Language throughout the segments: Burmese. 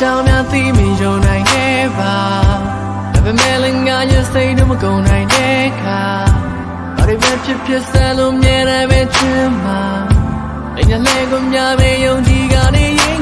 ကြောင့်များသိမိယုံနိုင်ခဲ့ပါဒါပေမဲ့လည်းငါရဲ့စိတ်တော့မကုန်နိုင်တဲ့အခါဘာတွေပဲဖြစ်ဖြစ်ဆက်လို့မြဲတယ်ပဲချင်မှာအညာလဲကိုများပဲယုံကြည်ကနေရ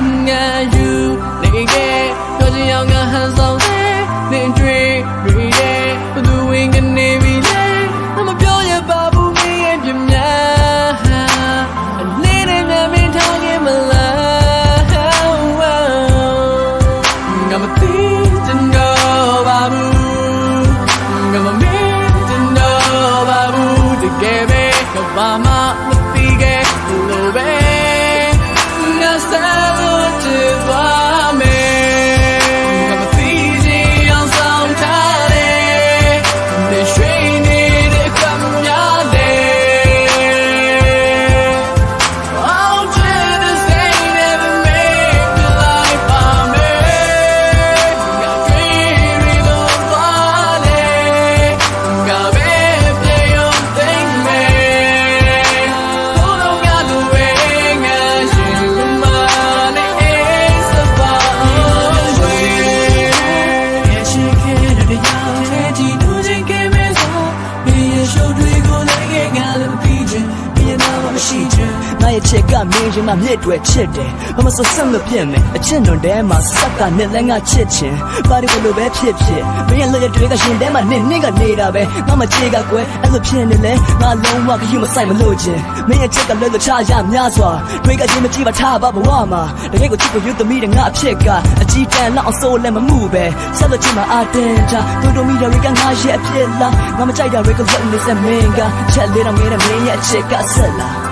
ချက်ကမင်းရင်မမြစ်တွေချစ်တယ်ဘာမဆိုဆက်မပြတ်မယ်အချစ်တွန်တဲမှာစက်ကနဲ့လည်းငါချစ်ချင်ဘာဒီဘလို့ပဲဖြစ်ဖြစ်မင်းရဲ့လက်တွေကရှင်တဲမှာနင်းနင်းကနေတာပဲငါမချေကကွယ်အဲ့လိုဖြစ်နေလဲငါလုံးဝခယူမဆိုင်မလို့ချင်းမင်းရဲ့ချက်ကလွယ်လို့ချရများစွာတွေကချင်းမကြည့်ပါထားပါဘဝမှာတကယ်ကိုချစ်ကိုယူသမီးတဲ့ငါအဖြစ်ကအကြီးတန်းလောက်အောင်ဆိုးလည်းမမှုပဲဆက်လို့ချင်မှာအတင်းချတူတူမီတွေကငါရဲ့အဖြစ်လားငါမကြိုက်တာတွေကလွတ်နေစမင်းကချက်လေးတော့မင်းရဲ့မင်းရဲ့အချစ်ကဆက်လား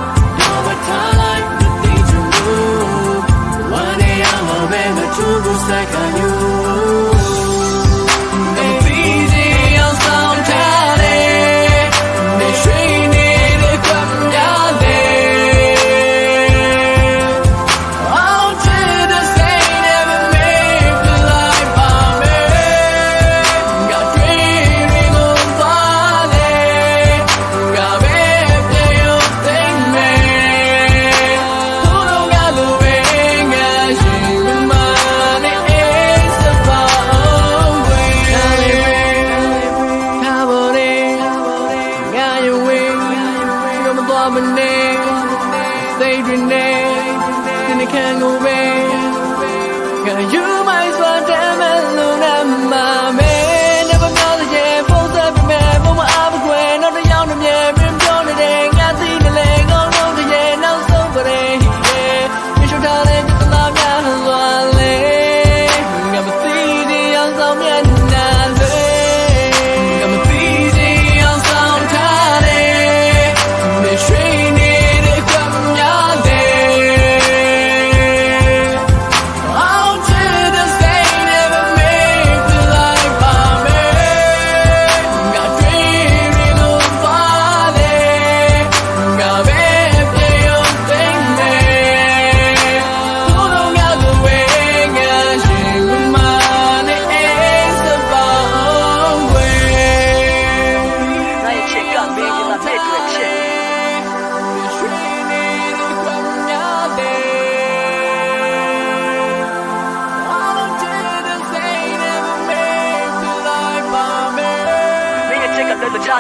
grenade, and it can't go back. You might as well.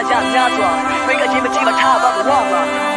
家家做，每个节目基本他把我忘了。